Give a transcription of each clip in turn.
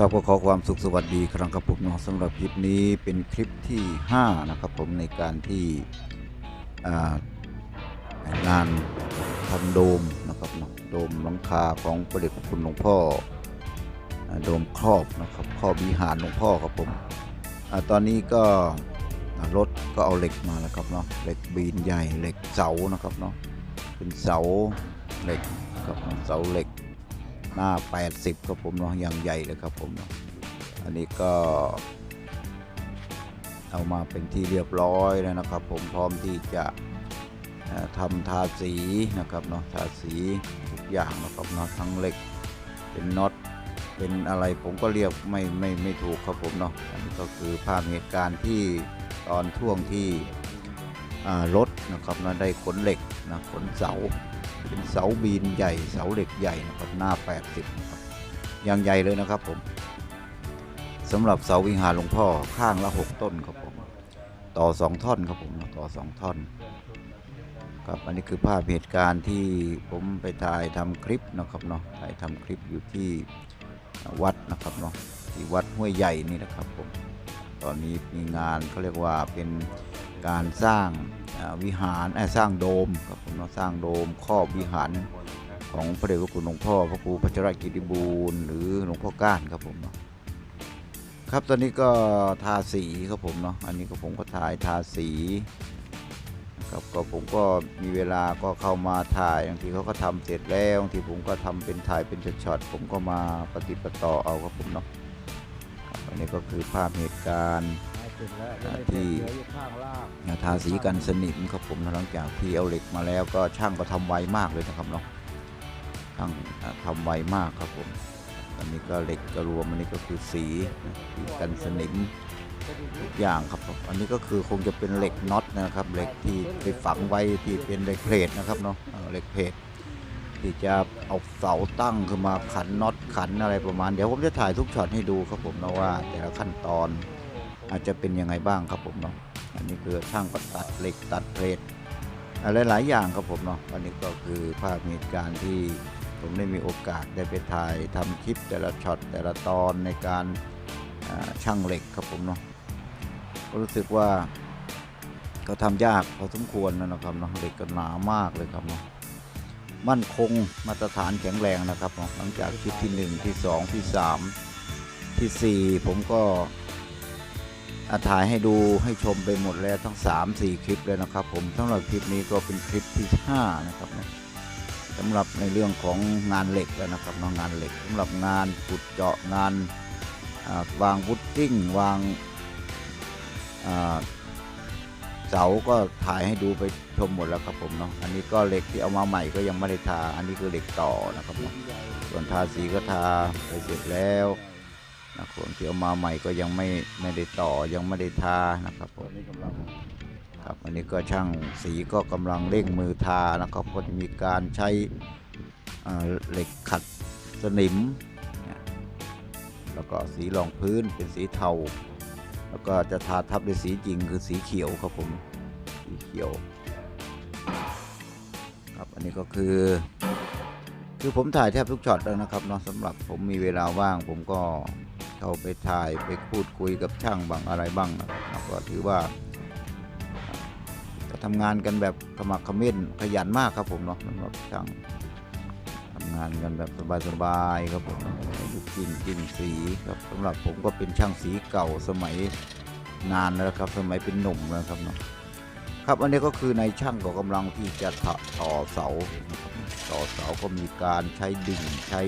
ครับก็ขอความสุขสวัสดีครั้งครับผมเนาะสำหรับคลิปนี้เป็นคลิปที่ 5 นะครับผมในการที่งานทำโดมนะครับเนาะโดมหลังคาของพระเดชพระคุณหลวงพ่ออโดมครอบนะครับครอบวิหารหลวงพ่อครับผมอตอนนี้ก็รถก็เอาเหล็กมาแล้วครับเนาะเหล็กบีนใหญ่เหล็กเสานะครับเนาะเป็นเสาเหล็กครับเสาเหล็ก หน้า 80 ครับผมเนาะอย่างใหญ่เลยครับผมเนาะอันนี้ก็ เอามาเป็นที่เรียบร้อยแล้วนะครับ ผมพร้อมที่จะทำทาสีนะครับเนาะทาสีทุกอย่างนะครับเนาะทั้งเหล็กเป็นน็อตเป็นอะไรผมก็เรียกไม่ไม่ไม่ถูกครับผมเนาะอันนี้ก็คือภาพเหตุการณ์ที่ตอนช่วงที่รถนะครับนะได้ขนเหล็กนะขนเสา เป็นเสาบีนใหญ่เสาเหล็กใหญ่นะครับหน้า 80นะครับอย่างใหญ่เลยนะครับผมสำหรับเสาวิหารหลวงพ่อข้างละ 6 ต้นครับผมต่อ 2 ท่อนครับผมต่อ 2 ท่อนครับอันนี้คือภาพเหตุการณ์ที่ผมไปถ่ายทำคลิปนะครับเนาะถ่ายทำคลิปอยู่ที่วัดนะครับเนาะที่วัดห้วยใหญ่นี่นะครับผมตอนนี้มีงานเขาเรียกว่าเป็นการสร้าง วิหารสร้างโดมครับผมเนาะสร้างโดมครอบวิหารของพระเดชพระคุณหลวงพ่อพระครูพัชรกิติบูรณ์หรือหลวงพ่อก้านครับผมเนาะครับตอนนี้ก็ทาสีครับผมเนาะอันนี้ก็ผมก็ถ่ายทาสีครับก็ผมก็มีเวลาก็เข้ามาถ่ายบางทีเขาก็ทำเสร็จแล้วบางทีผมก็ทำเป็นถ่ายเป็นช็อตๆผมก็มาปฏิปต่อเอาครับผมเนาะอันนี้ก็คือภาพเหตุการณ์ เสร็จแล้วอ่ายังไม่ที่เสร็จเหลืออยู่ข้างล่างอ่าทาสีกันสนิมครับผมหลังจากที่เอาเหล็กมาแล้วก็ช่างก็ทำไวมากเลยนะครับเนาะช่างอ่าทำไวมากครับผมอันนี้ก็เหล็กก็รวมอันนี้ก็คือสีสีกันสนิมทุกอย่างครับผมอันนี้ก็คือคงจะเป็นเหล็กน็อตนะครับเหล็กที่ไปฝังไว้ที่เป็นเหล็กเพลทนะครับเนาะเออเหล็กเพลทที่จะเอาเสาตั้งขึ้นมาขันน็อตขันอะไรประมาณ เดี๋ยวผมจะถ่ายทุกช็อตให้ดูครับผมนะว่า แต่ละขั้นตอน อาจจะเป็นยังไงบ้างครับผมเนาะอันนี้คือช่างก็ตัดเหล็กตัดเพลทอะไรหลายอย่างครับผมเนาะอันนี้ก็คือภาพเหตุการณ์ที่ผมได้มีโอกาสได้ไปถ่ายทำคลิปแต่ละช็อตแต่ละตอนในการช่างเหล็กครับผมเนาะก็รู้สึกว่าก็ทำยากพอสมควรนะครับเนาะเหล็กก็หนามากเลยครับเนาะมั่นคงมาตรฐานแข็งแรงนะครับเนาะหลังจากคลิปที่หนึ่งที่สองที่สามที่สี่ผมก็ ถ่ายให้ดูให้ชมไปหมดแล้วทั้ง 3 4 คลิปเลยนะครับ ผมสำหรับคลิปนี้ก็เป็นคลิปที่ 5 นะครับนะสำหรับในเรื่องของงานเหล็กแล้วนะครับเนอะงานเหล็กสำหรับงานขุดเจาะงานวางวุดดิ้งวางเสาก็ถ่ายให้ดูไปชมหมดแล้วครับผมเนาะอันนี้ก็เหล็กที่เอามาใหม่ก็ยังไม่ได้ทา อันนี้คือเหล็กต่อนะครับเนาะส่วนทาสีก็ทาไปเสร็จแล้ว นะคนที่เอามาใหม่ก็ยังไม่ไม่ได้ต่อยังไม่ได้ทานะครับผมครับอันนี้ก็ช่างสีก็กำลังเร่งมือทานะครับก็จะมีการใช้เหล็กขัดสนิม แล้วก็สีรองพื้นเป็นสีเทา แล้วก็จะทาทับด้วยสีจริงคือสีเขียวครับผมสีเขียวครับอันนี้ก็คือ คือผมถ่ายแทบทุกช็อตแล้วนะครับเนาะสำหรับผมมีเวลาว่างผมก็ เข้าไปถ่ายไปพูดคุยกับช่างบางอะไรบ้างนะครับก็ถือว่าทำงานกันแบบขมักเขม้นขยันมากครับผมเนาะสำหรับช่างทำงานกันแบบสบายๆครับผมลูกจิ้มจิ้มสีครับสำหรับผมก็เป็นช่างสีเก่าสมัยนานแล้วครับ สมัยเป็นหนุ่มนะครับเนาะครับอันนี้ก็คือในช่างก็กำลังที่จะต่อเสาต่อเสาก็มีการใช้ดึงใช้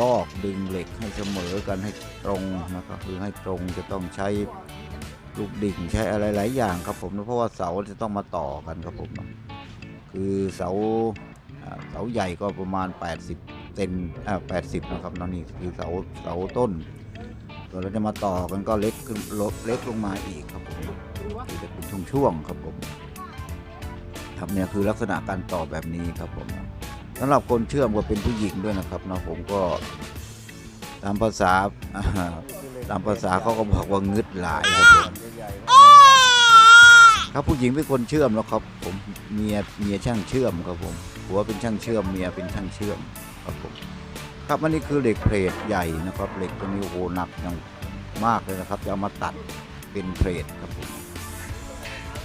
ลอกดึงเหล็กให้เสมอกันให้ตรงนะครับคือให้ตรงจะต้องใช้ลูกดิ่งใช้อะไรหลายอย่างครับผมเพราะว่าเสาจะต้องมาต่อกันครับผมนะคือเสาเสาใหญ่ก็ประมาณ 80เซนอ่า80 นะครับนะนี่คือเสาเสาต้นตัวเราจะมาต่อกันก็เล็กขึ้นลดเล็กลงมาอีกครับผมคือจะเป็นช่วงๆครับผมครับเนี่ยคือลักษณะการต่อแบบนี้ครับผม สำหรับคนเชื่อมก็เป็นผู้หญิงด้วยนะครับเนาะผมก็ตามภาษาอ่าตามภาษาเขาก็บอกว่างึดหลายครับผมใหญ่ๆครับผู้หญิงเป็นคนเชื่อมแล้วครับ ผมเมียเมียช่างเชื่อมครับผมผัวเป็นช่างเชื่อมเมียเป็นช่างเชื่อมครับผมครับอันนี้คือเหล็กเพลทใหญ่นะครับเหล็กตัวนี้โอ้โหหนักอย่างมากเลยนะครับ จะเอามาตัดเป็นเพลทครับผม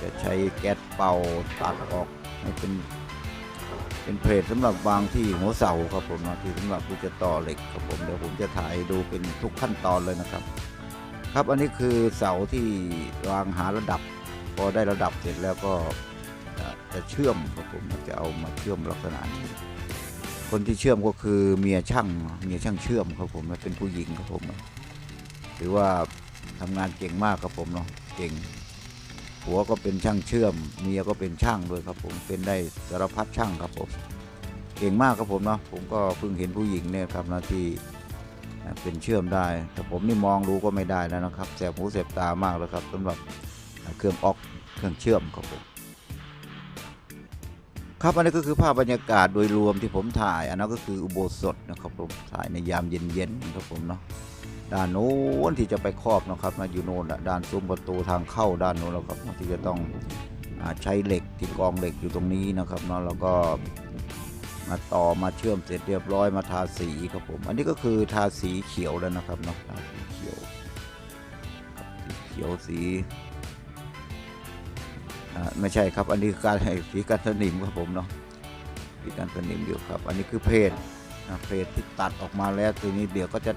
จะใช้แก๊สเป่าตัดออกให้เป็น เป็นเพลทสำหรับวางที่หัวเสาครับผมนาะที่สำหรับที่จะต่อเหล็กครับผมเดี๋ยวผมจะถ่ายดูเป็นทุกขั้นตอนเลยนะครับ ครับอันนี้คือเสาที่วางหาระดับ พอได้ระดับเสร็จแล้วก็จะเชื่อมครับผมจะเอามาเชื่อมลักษณะนี้คนที่เชื่อมก็คือเมียช่างเมียช่างเชื่อมครับผมเป็นผู้หญิงครับผมถือว่าทำงานเก่งมากครับผมเนาะเก่ง ผัวก็เป็นช่างเชื่อม เมียก็เป็นช่างด้วยครับ ผมเป็นได้สารพัดช่างครับผมเก่งมากครับผมเนาะผมก็เพิ่งเห็นผู้หญิงเนี่ยครับหนาที่เป็นเชื่อมได้แต่ผมนี่มองดูก็ไม่ได้แล้วนะครับแสบหูแสบตามากเลยครับสำหรับเครื่องออกเครื่องเชื่อมครับผมครับอันนี้ก็คือภาพบรรยากาศโดยรวมที่ผมถ่าย อันนั้นก็คืออุโบสถนะครับผมถ่ายในยามเย็นๆครับผมเนาะ ด้านโน้นที่จะไปครอบนะครับนะอยู่โน่นด้านซุ้มประตูทางเข้าด้านโน้นแล้วครับที่จะต้องอใช้เหล็กที่กองเหล็กอยู่ตรงนี้นะครับเนาะแล้วก็มาต่อมาเชื่อมเสร็จเรียบร้อยมาทาสีครับผม อันนี้ก็คือทาสีเขียวแล้วนะครับเนาะทาสีเขียวสีเขียวสีอ่าไม่ใช่ครับอันนี้การให้สีกันสนิมครับผมเนาะสีกันสนิมอยู่ครับ อันนี้คือเพศนะเพศที่ตัดออกมาแล้วทีนี้เดี๋ยวก็จะ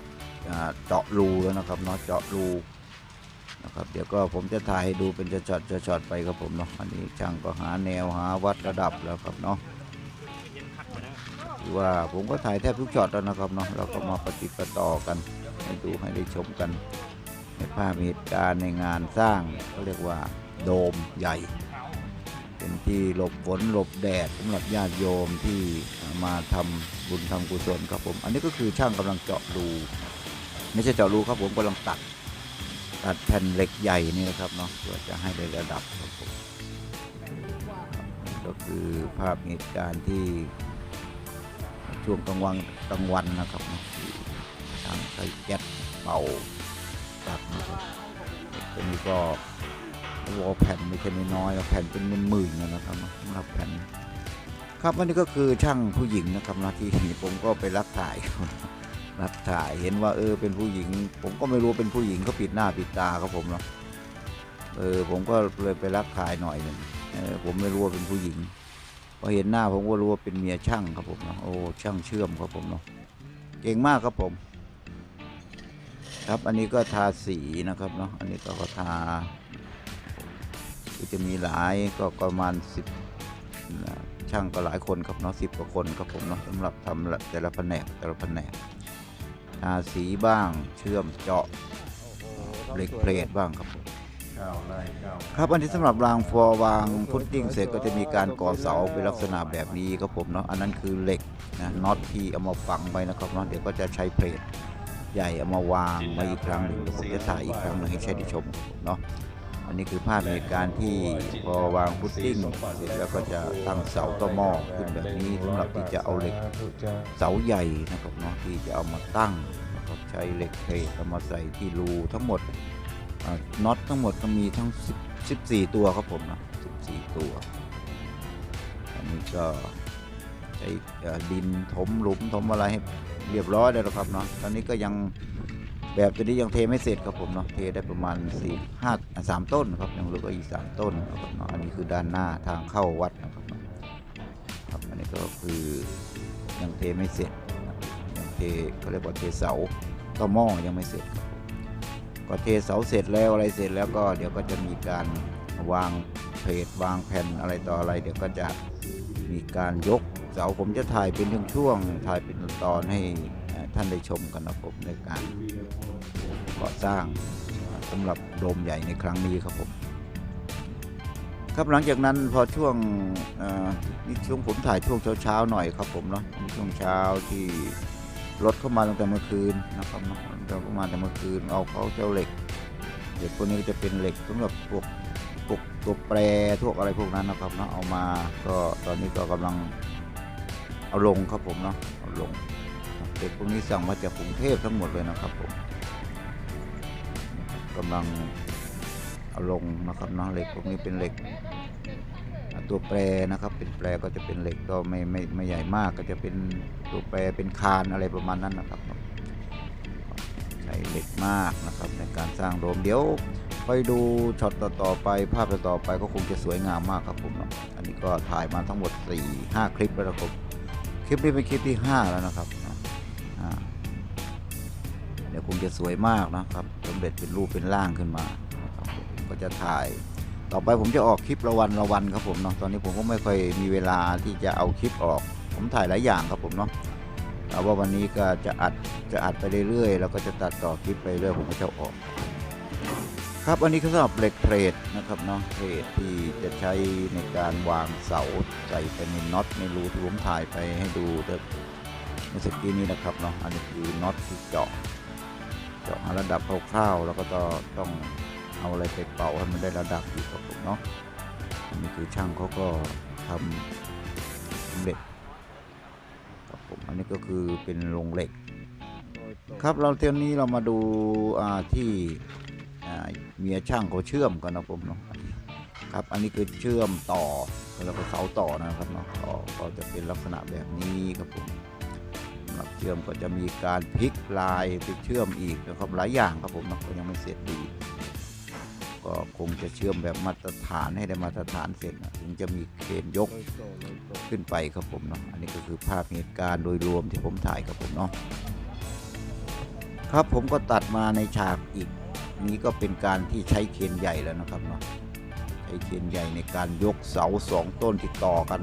เจาะรูแล้วนะครับเนาะเจาะรูนะครับเดี๋ยวก็ผมจะถ่ายให้ดูเป็นจะช็อตจะช็อตไปครับผมเนาะอันนี้ช่างก็หาแนวหาวัดระดับแล้วครับเนาะถือว่าผมก็ถ่ายแทบทุกช็อตแล้วนะครับเนาะเราก็มาปฏิประต่อกันให้ดูให้ได้ชมกันในภาพเหตุการณ์ในงานสร้างเขาเรียกว่าโดมใหญ่ เป็นที่หลบฝนหลบแดดสำหรับญาติโยมที่มาทำบุญทำกุศลครับผม อันนี้ก็คือช่างกำลังเจาะรู ไม่ใช่เจาะรูครับผมกำลังตัดตัดแผ่นเหล็กใหญ่นี่นะครับเนาะเพื่อจะให้ได้ระดับครับผมก็คือภาพเหตุการณ์ที่ช่วงกลางวันกลางวันนะครับเนาะที่ทางใช้แก๊สเป่าตัดนะครับตัวนี้ก็วอลแผ่นไม่ใช่น้อยๆแผ่นเป็นหมื่นๆนะครับสำหรับแผ่นครับอันนี้ก็คือช่างผู้หญิงนะครับนะที่ผมก็ไปรับถ่าย รับถ่ายเห็นว่าเออเป็นผู้หญิง ผมก็ไม่รู้เป็นผู้หญิงก็ปิดหน้าปิดตาครับผมเนาะเออผมก็เลยไปรับถ่ายหน่อยหนึ่งเออผมไม่รู้ว่าเป็นผู้หญิงพอเห็นหน้าผมก็รู้ว่าเป็นเมียช่างครับผมเนาะโอ้ช่างเชื่อมครับผมเนาะเก่งมากครับผม ครับอันนี้ก็ทาสีนะครับเนาะอันนี้ก็ก็ทาก็จะมีหลายก็ประมาณสิบช่างก็หลายคนครับเนาะสิบกว่าคนครับผมเนาะสำหรับทำแต่ละแผนกแต่ละแผนก ทาสีบ้าง เชื่อมเจาะเหล็กเพลทบ้างครับผมเก้าไร่เก้าครับอันที่สำหรับรางฟอร์วางพุตติ้งเสร็จก็จะมีการก่อเสาเป็นลักษณะแบบนี้ครับผมเนาะอันนั้นคือเหล็กนะน็อตที่เอามาฝังไว้นะครับเนาะเดี๋ยวก็จะใช้เพลทใหญ่เอามาวางไว้อีกครั้งหนึ่งเดี๋ยวผมจะถ่ายอีกครั้งหนึ่งให้ใช้ได้ชมครับผมเนาะอั นนี้คือภาพเหตุการณ์ที่พอวางพุตติ้งเสร็จแล้วก็จะตั้งเสาต่อหม้อขึ้นแบบนี้สำหรับที่จะเอาเหล็กเสาใหญ่นะครับเนาะที่จะเอามาตั้งนะครับใช้เหล็กเทเอามาใส่ที่รูทั้งหมดน็อตทั้งหมดก็มีทั้ง 14 ตัวครับผมนะ14 ตัว อันนี้ก็ใช้ดินถมหลุมถมอะไรให้เรียบร้อยแล้วครับเนาะตอนนี้ก็ยัง แบบตัวนี้ยังเทไม่เสร็จครับผมเนาะเทได้ประมาณสี่ห้าสามต้นครับยังเหลืออีกสามต้นครับเนาะอันนี้คือด้านหน้าทางเข้าวัดนะครับครับอันนี้ก็คือยังเทไม่เสร็จยังเทเขาเรียกว่าเทเสาต่อหม้อยังไม่เสร็จครับผมก็เทเสาเสร็จแล้วอะไรเสร็จแล้วก็เดี๋ยวก็จะมีการวางเพจวางแผ่นอะไรต่ออะไร เดี๋ยวก็จะมีการยกเสาผมจะถ่ายเป็นช่วงๆถ่ายเป็นตอนให้ ท่านได้ชมกันนะครับผมในการก่อสร้างสำหรับโดมใหญ่ในครั้งนี้ครับผม ครับหลังจากนั้นพอช่วงนี่ช่วงผมถ่ายช่วงเช้าๆหน่อยครับผมเนาะนี่ช่วงเช้าที่รถเข้ามาตั้งแต่เมื่อคืนนะครับเนาะราเข้ามาแต่เมื่อคืนเอาเขาเจ้าเหล็กเหล็กพวกนี้จะเป็นเหล็กสำหรับพวกพวกตัวแปรพวกอะไรพวกนั้นนะครับเนาะเอามาก็ตอนนี้ก็กำลังเอาลงครับผมเนาะเอาลง ด็กพวกนี้สั่งมาจากกรุงเทพทั้งหมดเลยนะครับผมกำลังเอาลงนะครับเนาะเหล็กพวกนี้เป็นเหล็ก ตัวแปรนะครับ เป็นแปรก็จะเป็นเหล็กก็ไม่ไม่ไม่ใหญ่มากก็จะเป็นตัวแปรเป็นคานอะไรประมาณนั้นนะครับใช้เหล็กมากนะครับในการสร้างโดมเดี๋ยวไปดูช็อตต่อๆไปภาพต่อๆไปก็คงจะสวยงามมากครับผมเนาะอันนี้ก็ถ่ายมาทั้งหมด4 5 คลิปแล้วครับคลิปนี้เป็นคลิปที่ 5 แล้วนะครับ ดี๋ยวคงจะสวยมากนะครับสำเร็จเป็นรูปเป็นร่างขึ้นมาครับผมก็จะถ่าย ต่อไปผมจะออกคลิปละวันละวันครับผมเนาะตอนนี้ผมก็ไม่ค่อยมีเวลาที่จะเอาคลิปออก ผมถ่ายหลายอย่างครับผมเนาะแต่ว่าวันนี้ก็จะอัดจะอัดไปเรื่อยๆแล้วก็จะตัดต่อคลิปไปเรื่อยผมก็จะออก ครับอันนี้คือสำหรับเหล็กเพลทนะครับเนาะเพลทที่จะใช้ในการวางเสาใส่ไปในน็อตในรูที่ผมถ่ายไปให้ดูแต่ในสกีนี้นะครับเนาะอันนี้คือน็อตที่เจาะ ระดับคร่าวๆแล้วก็ต้องต้องเอาอะไรไปเป่าให้มันได้ระดับอยู่ครับผมเนาะนนี้คือช่างเขาก็ทำสำเร็จครับผมอันนี้ก็คือเป็นโรงเหล็ก ครับเราเที่ยวนี้เรามาดูาที่เมียช่างเขาเชื่อมกันนะผมเนาะครับอันนี้คือเชื่อมต่อแล้วก็เสาต่อนะครับเนาะต่อก็จะเป็นลักษณะแบบนี้ครับผม สำหรับเชื่อมก็จะมีการพลิกลายไปเชื่อมอีกนะครับหลายอย่างครับผมก็ยังไม่เสร็จดีก็คงจะเชื่อมแบบมาตรฐานให้ได้มาตรฐานเสร็จนะถึงจะมีเคนยกขึ้นไปครับผมเนาะอันนี้ก็คือภาพเหตุการณ์โดยรวมที่ผมถ่ายครับผมเนาะครับผมก็ตัดมาในฉากอีกนี้ก็เป็นการที่ใช้เคนใหญ่แล้วนะครับเนาะใช้เคนใหญ่ในการยกเสาสองต้นที่ต่อกัน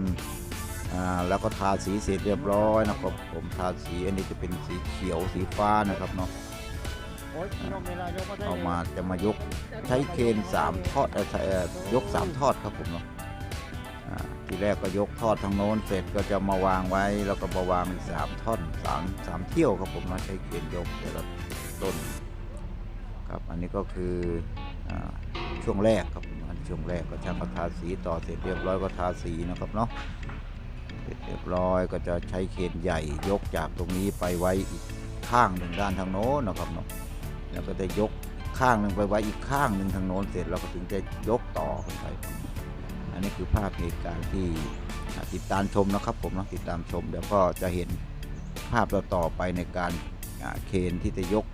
อ่าแล้วก็ทาสีเสร็จเรียบร้อยนะครับผมทาสีอันนี้จะเป็นสีเขียวสีฟ้านะครับเนาะเอามาจะมายกใช้เคนสามทอดเอ่อใช้เอ่อยกสามทอดครับผมเนาะอ่าทีแรกก็ยกทอดทางโน้นเสร็จก็จะมาวางไว้ แล้วก็มาวางอีกสามท่อนสามสามเที่ยวครับผมเนาะใช้เคนยกแต่ละต้นครับอันนี้ก็คืออาช่วงแรกครับผมอันช่วงแรกก็ช่างก็ทาสีต่อเสร็จเรียบร้อยก็ทาสีนะครับเนาะ เรียบร้อยก็จะใช้เคนใหญ่ยกจากตรงนี้ไปไว้อีกข้างหนึ่งด้านทางโน้นนะครับเนาะแล้วก็จะยกข้างหนึ่งไปไว้อีกข้างหนึ่งทางโน้นเสร็จเราก็ถึงจะยกต่อขึ้นไป อันนี้คือภาพเหตุการณ์ที่ติดตามชมนะครับ ผมนะติดตามชมเดี๋ยวก็จะเห็นภาพเราต่อไปในการเคนที่จะยก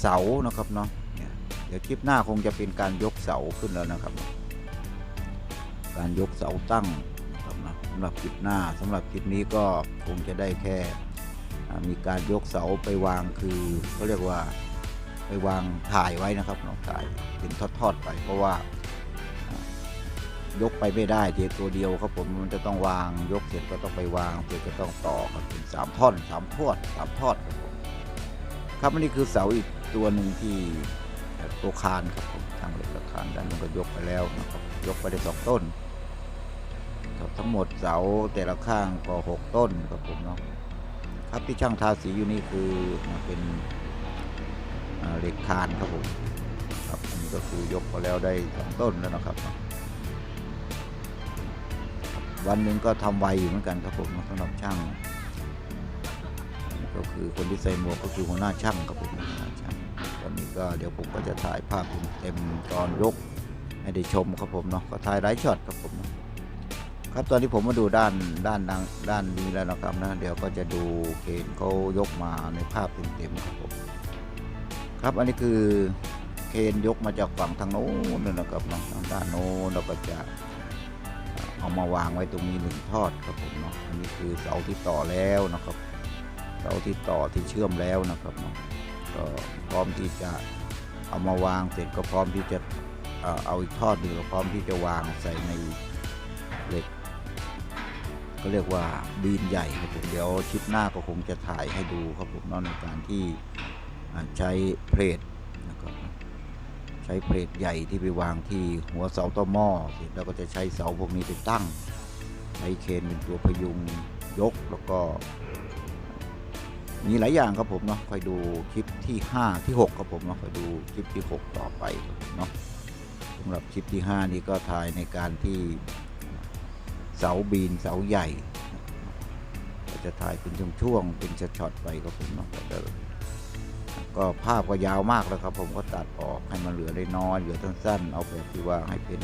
เสานะครับเนาะเดี๋ยวคลิปหน้าคงจะเป็นการยกเสาขึ้นแล้วนะครับ การยกเสาตั้ง สำหรับคลิปหน้าสำหรับคลิปนี้ก็คงจะได้แค่มีการยกเสาไปวางคือเขาเรียกว่าไปวางถ่ายไว้นะครับนาะถ่ายเป็นทอดๆไปเพราะว่ายกไปไม่ได้เจตัวเดียวครับผมมันจะต้องวางยกเสร็จก็ต้องไปวางเสร็จก็ต้องต่อกันเป็นสามท่อนสามทอดสามทอดครับผมครับอันนี้คือเสาอีกตัวหนึ่งที่ตัวคานครับผมทางเหล็กและคานด้านนู้นก็ยกไปแล้วนะครับยกไปได้สองต้น ครับทั้งหมดเสาแต่ละข้างก็หกต้นครับผมเนาะครับที่ช่างทาสีอยู่นี่คือเป็นเหล็กคานครับผมครับอันนี้ก็คือยกมาแล้วได้สองต้นแล้วนะครับ วันหนึ่งก็ทำไวอยู่เหมือนกันครับผมสำหรับช่าง ก็คือคนที่ใส่หมวกก็คือหัวหน้าช่างครับผมหัวหน้าช่างตอนนี้ก็เดี๋ยวผมก็จะถ่ายภาพเต็มตอนยกให้ได้ชมครับผมเนาะก็ถ่ายหลายช็อตครับผม ครับตอนนี้ผมมาดูด้านด้านด้านด้านนี้แล้วนะครับนะเดี๋ยวก็จะดูเกณฑ์เขายกมาในภาพเต็มๆครับผมครับอันนี้คือเคนยกมาจากฝั่งทางโน้นนะครับเนาะทางด้านโน้นเราก็จะเอามาวางไว้ตรงนี้หนึ่งทอดครับผมเนาะอันนี้คือเสาที่ต่อแล้วนะครับเสาที่ต่อที่เชื่อมแล้วนะครับเนาะก็พร้อมที่จะเอามาวางเสร็จก็พร้อมที่จะเอาอีกทอดหนึ่งก็พร้อมที่จะวางใส่ใน ก็เรียกว่าบีนใหญ่ครับผมเดี๋ยวชิปหน้าก็คงจะถ่ายให้ดูครับผมนาะในการที่ใช้เพลทนะครับใช้เพลทใหญ่ที่ไปวางที่หัวเสาต่อหม้อเสร็จแล้วก็จะใช้เสาพวกนี้ไปตั้งใช้เคนเป็นตัวพยุงยกแล้วก็ มีหลายอย่างครับผมเนาะคอยดูคลิปที่ 5 ที่ 6 ครับผมเนาะคอยดูคลิปที่ 6 ต่อไปเนาะสำหรับคลิปที่ 5 นี้ก็ถ่ายในการที่ เสาบีนเสาใหญ่ก็จะถ่ายเป็นช่วงๆเป็นช็อตๆไปครับผมเนาะก็จะก็ภาพก็ยาวมากแล้วครับ ผมก็ตัดออกให้มันเหลือได้น้อยเหลือสั้นๆเอาแบบที่ว่าให้เป็น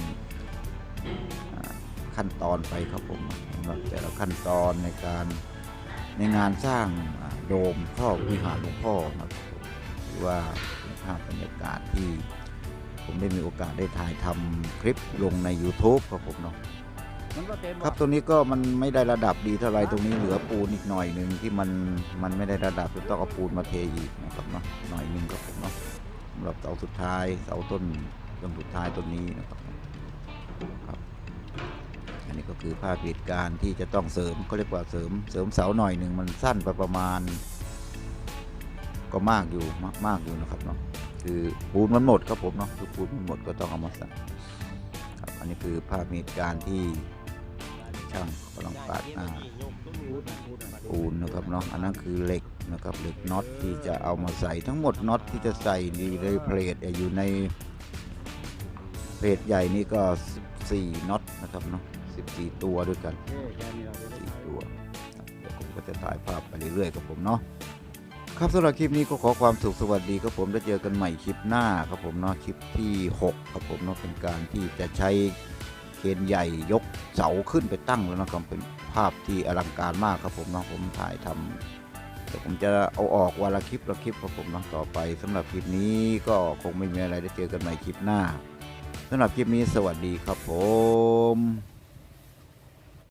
ขั้นตอนไปครับผมสำหรับแต่ละขั้นตอนในการในงานสร้างโดมครอบวิหารหลวงพ่อนะครับผมหรือว่าเป็นภาพบรรยากาศที่ผมได้มีโอกาสได้ถ่ายทำคลิปลงใน YouTube ครับผมเนาะ ครับตรงนี้ก็มันไม่ได้ระดับดีเท่าไรตรงนี้เหลือปูนอีกหน่อยหนึ่งที่มันมันไม่ได้ระดับจะต้องเอาปูนมาเทอีกนะครับเนาะหน่อยหนึ่งครับผมเนาะสำหรับเสาสุดท้ายเสาต้นต้นสุดท้ายต้นนี้นะครับครับอันนี้ก็คือภาพเหตุการณ์ที่จะต้องเสริมก็เรียกว่าเสริมเสริมเสาหน่อยหนึ่งมันสั้นไปประมาณ ก็มากอยู่มากมากอยู่นะครับเนาะคือปูนมันหมดครับผมเนาะคือปูนมันหมดก็ต้องเอามาใส่ครับอันนี้คือภาพเหตุการณ์ที่ ช่างกำลังปาดหน้าปูนนะครับเนาะอันนั้นคือเหล็กนะครับเหล็กน็อตที่จะเอามาใส่ทั้งหมดน็อตที่จะใส่นี่ในเพลทอยู่ในเพลทใหญ่นี่ก็ 14น็อตนะครับเนาะ14 ตัวด้วยกัน4ตัวครับเดี๋ยวผมก็จะถ่ายภาพไปเรื่อยๆกับผมเนาะครับสำหรับคลิปนี้ก็ขอความสุขสวัสดีครับผมแล้วเจอกันใหม่คลิปหน้าครับผมเนาะคลิปที่ 6 ครับผมเนาะเป็นการที่จะใช้ เคนใหญ่ยกเสาขึ้นไปตั้งแล้วนะครับเป็นภาพที่อลังการมากครับผมนะผมถ่ายทำเดี๋ยวผมจะเอาออกวันละคลิปละคลิปครับผมนะต่อไปสำหรับคลิปนี้ก็คงไม่มีอะไรได้เจอกันใหม่คลิปหน้าสำหรับคลิปนี้สวัสดีครับผม